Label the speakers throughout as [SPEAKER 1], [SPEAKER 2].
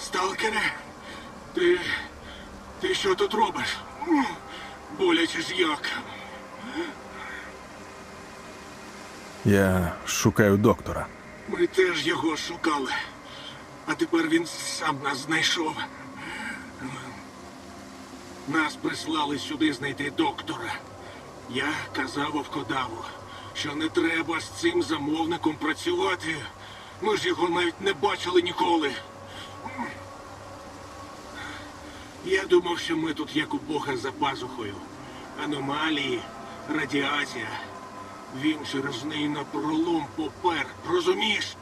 [SPEAKER 1] Сталкере, ти. Ти що тут робиш? Боляче ж як.
[SPEAKER 2] Я шукаю доктора.
[SPEAKER 1] Ми теж його шукали. А тепер він сам нас знайшов. Нас прислали сюди знайти доктора. Я казав Овкодаву, що не треба з цим замовником працювати. Ми ж його навіть не бачили ніколи. Я думав, що ми тут як у Бога за пазухою. Аномалії, радіація. Він через неї на пролом попер. Розумієш?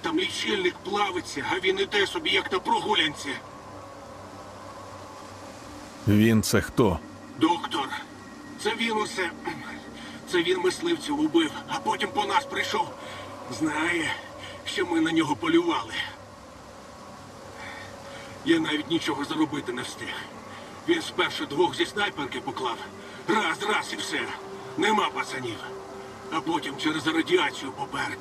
[SPEAKER 1] Там лічильник плавиться, а він іде собі як на прогулянці.
[SPEAKER 2] Він це хто?
[SPEAKER 1] Доктор, це він усе. Це він мисливців убив, а потім по нас прийшов. Знає, що ми на нього полювали. Я навіть нічого заробити не встиг. Він спершу двох зі снайперки поклав. Раз, раз і все. Нема пацанів. А потім через радіацію попер.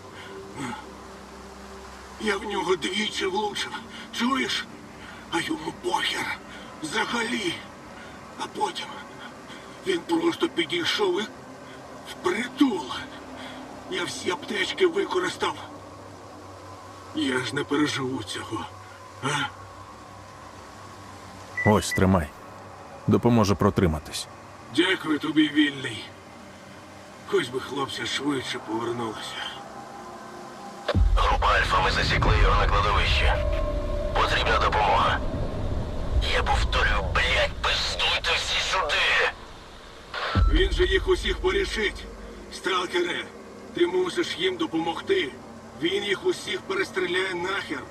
[SPEAKER 1] Я в нього двічі влучив. Чуєш? А йому похер. Взагалі. А потім він просто підійшов і впритул. Я всі аптечки використав. Я ж не переживу цього. А?
[SPEAKER 2] Ось тримай. Допоможе протриматись.
[SPEAKER 1] Дякую тобі, вільний. Хоч би хлопця швидше повернулися.
[SPEAKER 3] Група Альфа, ми засікли його на кладовищі. Потрібна допомога. Я повторюю, блядь, пиздуйте всі сюди.
[SPEAKER 1] Він же їх усіх порішить. Сталкере, ти мусиш їм допомогти. Він їх усіх перестріляє нахер.